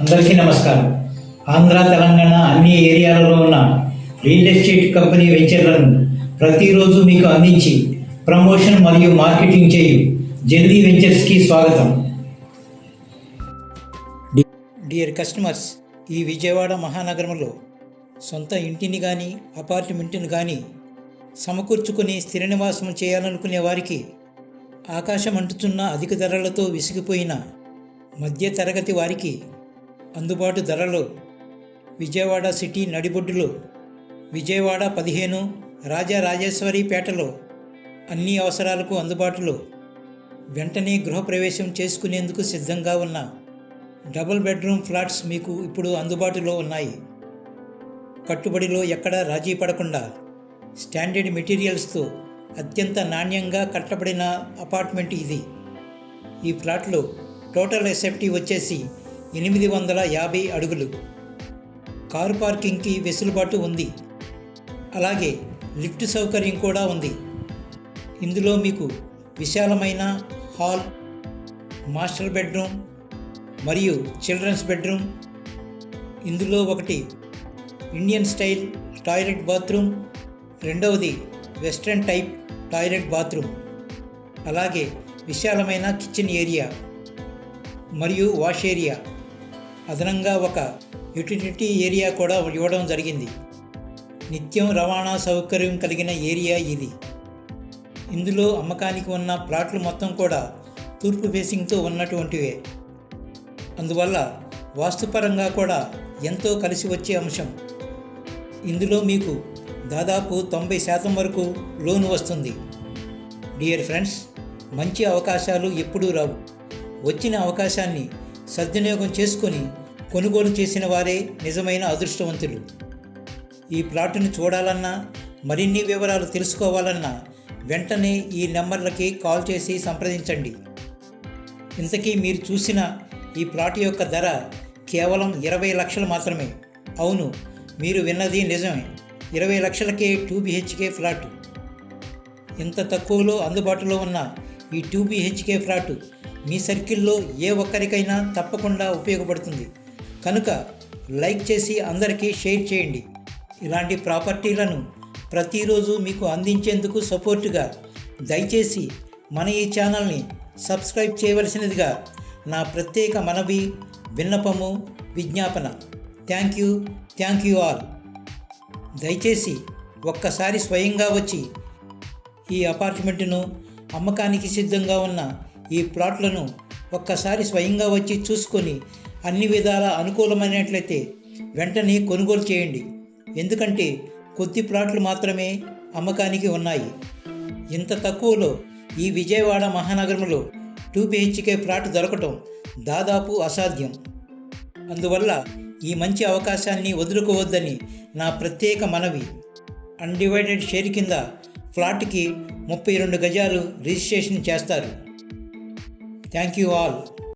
అందరికీ నమస్కారం. ఆంధ్ర తెలంగాణ అన్ని ఏరియాలలో ఉన్న రియల్ ఎస్టేట్ కంపెనీ వెంచర్లను ప్రతిరోజు మీకు అందించి ప్రమోషన్ మరియు మార్కెటింగ్ చేయు జల్దీ వెంచర్స్కి స్వాగతం. డియర్ కస్టమర్స్ ఈ విజయవాడ మహానగరంలో సొంత ఇంటిని కానీ అపార్ట్మెంట్ని కానీ సమకూర్చుకొని స్థిర నివాసం చేయాలనుకునే వారికి ఆకాశం అంటుతున్న అధిక ధరలతో విసిగిపోయిన మధ్య తరగతి వారికి అందుబాటు ధరలు విజయవాడ సిటీ నడిబొడ్డులో విజయవాడ పదిహేను రాజరాజేశ్వరి పేటలో అన్ని అవసరాలకు అందుబాటులో. వెంటనే గృహప్రవేశం చేసుకునేందుకు సిద్ధంగా ఉన్న డబుల్ బెడ్రూమ్ ఫ్లాట్స్ మీకు ఇప్పుడు అందుబాటులో ఉన్నాయి. కట్టుబడిలో ఎక్కడా రాజీ పడకుండా స్టాండర్డ్ మెటీరియల్స్తో అత్యంత నాణ్యంగా కట్టబడిన అపార్ట్మెంట్ ఇది. ఈ ఫ్లాట్లో టోటల్ ఎసెప్టీ వచ్చేసి ఎనిమిది వందల యాభై అడుగులు. కారు పార్కింగ్కి వెసులుబాటు ఉంది. అలాగే లిఫ్ట్ సౌకర్యం కూడా ఉంది. ఇందులో మీకు విశాలమైన హాల్ మాస్టర్ బెడ్రూమ్ మరియు చిల్డ్రన్స్ బెడ్రూమ్. ఇందులో ఒకటి ఇండియన్ స్టైల్ టాయిలెట్ బాత్రూమ్ రెండవది వెస్ట్రన్ టైప్ టాయిలెట్ బాత్రూమ్. అలాగే విశాలమైన కిచెన్ ఏరియా మరియు వాష్ ఏరియా. అదనంగా ఒక యుటిలిటీ ఏరియా కూడా ఇవ్వడం జరిగింది. నిత్యం రవాణా సౌకర్యం కలిగిన ఏరియా ఇది. ఇందులో అమ్మకానికి ఉన్న ప్లాట్లు మొత్తం కూడా తూర్పు ఫేసింగ్తో ఉన్నటువంటివే. అందువల్ల వాస్తుపరంగా కూడా ఎంతో కలిసి వచ్చే అంశం. ఇందులో మీకు దాదాపు తొంభై శాతం వరకు లోన్ వస్తుంది. డియర్ ఫ్రెండ్స్ మంచి అవకాశాలు ఎప్పుడూ రావు. వచ్చిన అవకాశాన్ని సద్వినియోగం చేసుకొని కొనుగోలు చేసిన వారే నిజమైన అదృష్టవంతులు. ఈ ప్లాటును చూడాలన్నా మరిన్ని వివరాలు తెలుసుకోవాలన్నా వెంటనే ఈ నెంబర్లకి కాల్ చేసి సంప్రదించండి. ఇంతకీ మీరు చూసిన ఈ ప్లాట్ యొక్క ధర కేవలం ఇరవై లక్షలు మాత్రమే. అవును మీరు విన్నది నిజమే. ఇరవై లక్షలకే టూ బిహెచ్కే ఫ్లాట్. ఇంత తక్కువలో అందుబాటులో ఉన్న ఈ టూ బిహెచ్కే ఫ్లాటు మీ సర్కిల్లో ఏ ఒక్కరికైనా తప్పకుండా ఉపయోగపడుతుంది. కనుక లైక్ చేసి అందరికీ షేర్ చేయండి. ఇలాంటి ప్రాపర్టీలను ప్రతిరోజు మీకు అందించేందుకు సపోర్టుగా దయచేసి మన ఈ ఛానల్ని సబ్స్క్రైబ్ చేయవలసినదిగా నా ప్రత్యేక మనవి విన్నపము విజ్ఞాపన. Thank you thank you all. దయచేసి ఒక్కసారి స్వయంగా వచ్చి ఈ అపార్ట్మెంట్ను అమ్మకానికి సిద్ధంగా ఉన్న ఈ ప్లాట్లను ఒక్కసారి స్వయంగా వచ్చి చూసుకొని అన్ని విధాల అనుకూలమైనట్లయితే వెంటనే కొనుగోలు చేయండి. ఎందుకంటే కొద్ది ప్లాట్లు మాత్రమే అమ్మకానికి ఉన్నాయి. ఇంత తక్కువలో ఈ విజయవాడ మహానగరంలో టూ బిహెచ్కే ప్లాట్ దొరకటం దాదాపు అసాధ్యం. అందువల్ల ఈ మంచి అవకాశాన్ని వదులుకోవద్దని నా ప్రత్యేక మనవి. అన్డివైడెడ్ షేర్ కింద ఫ్లాట్కి ముప్పై రెండు గజాలు రిజిస్ట్రేషన్ చేస్తారు. Thank you all